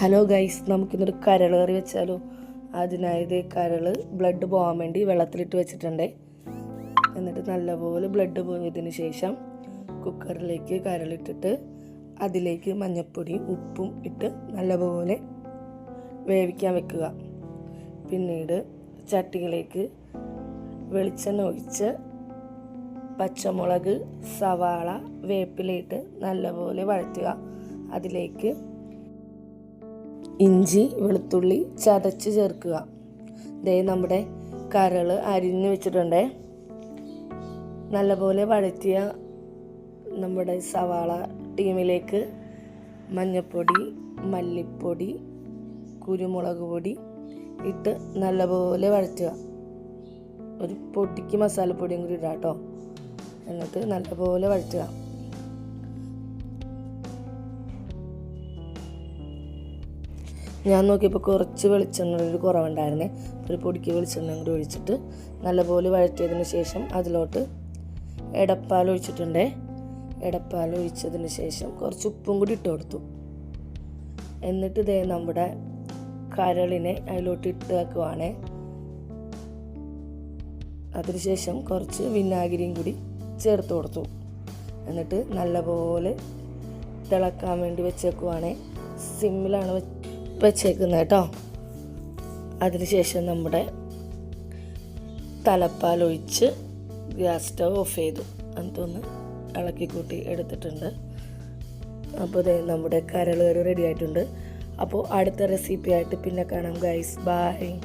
Hello guys നമുക്കിന്നൊരു കരൾ കറി വെച്ചാലോ? അതിനായത് കരൾ ബ്ലഡ് പോകാൻ വേണ്ടി വെള്ളത്തിലിട്ട് വെച്ചിട്ടുണ്ട്. എന്നിട്ട് നല്ലപോലെ ബ്ലഡ് പോയതിന് ശേഷം കുക്കറിലേക്ക് കരളിട്ടിട്ട് അതിലേക്ക് മഞ്ഞൾപ്പൊടിയും ഉപ്പും ഇട്ട് നല്ലപോലെ വേവിക്കാൻ വെക്കുക. പിന്നീട് ചട്ടിയിലേക്ക് വെളിച്ചെണ്ണ ഒഴിച്ച് പച്ചമുളക് സവാള വേപ്പിലയിട്ട് നല്ലപോലെ വഴറ്റുക. അതിലേക്ക് ഇഞ്ചി വെളുത്തുള്ളി ചതച്ച് ചേർക്കുക. ദേ നമ്മുടെ കരൾ അരിഞ്ഞ് വെച്ചിട്ടുണ്ട്. നല്ലപോലെ വഴറ്റിയ നമ്മുടെ സവാള ടീമിലേക്ക് മഞ്ഞപ്പൊടി മല്ലിപ്പൊടി കുരുമുളക് പൊടി ഇട്ട് നല്ലപോലെ വഴറ്റുക. ഒരു പൊടിക്ക് മസാലപ്പൊടിയും കൂടി ഇടാം കേട്ടോ. എന്നിട്ട് നല്ലപോലെ വഴറ്റുക. ഞാൻ നോക്കിയപ്പോൾ കുറച്ച് വെളിച്ചെണ്ണ ഒരു കുറവുണ്ടായിരുന്നേ. ഒരു പൊടിക്ക് വെളിച്ചെണ്ണ കൂടി ഒഴിച്ചിട്ട് നല്ലപോലെ വഴറ്റിയതിന് ശേഷം അതിലോട്ട് എടപ്പാൽ ഒഴിച്ചിട്ടുണ്ടേ. എടപ്പാൽ ഒഴിച്ചതിന് ശേഷം കുറച്ച് ഉപ്പും കൂടി ഇട്ട് കൊടുത്തു. എന്നിട്ട് ഇതേ നമ്മുടെ കരളിനെ അതിലോട്ട് ഇട്ട് വെക്കുവാണേ. അതിനുശേഷം കുറച്ച് വിനാഗിരിയും കൂടി ചേർത്ത് കൊടുത്തു. എന്നിട്ട് നല്ലപോലെ തിളക്കാൻ വേണ്ടി വെച്ചേക്കുവാണേ സിമ്മിലാണ് വെ- വെച്ചേക്കുന്നത് കേട്ടോ. അതിനുശേഷം നമ്മുടെ തലപ്പാൽ ഒഴിച്ച് ഗ്യാസ് സ്റ്റവ് ഓഫ് ചെയ്തു. എന്നിട്ടൊന്ന് ഇളക്കി കൂട്ടി എടുത്തിട്ടുണ്ട്. അപ്പോൾ ഇതേ നമ്മുടെ കരൾ കറി റെഡി ആയിട്ടുണ്ട്. അപ്പോൾ അടുത്ത റെസിപ്പി ആയിട്ട് പിന്നെ കാണാം ഗൈസ് ബൈ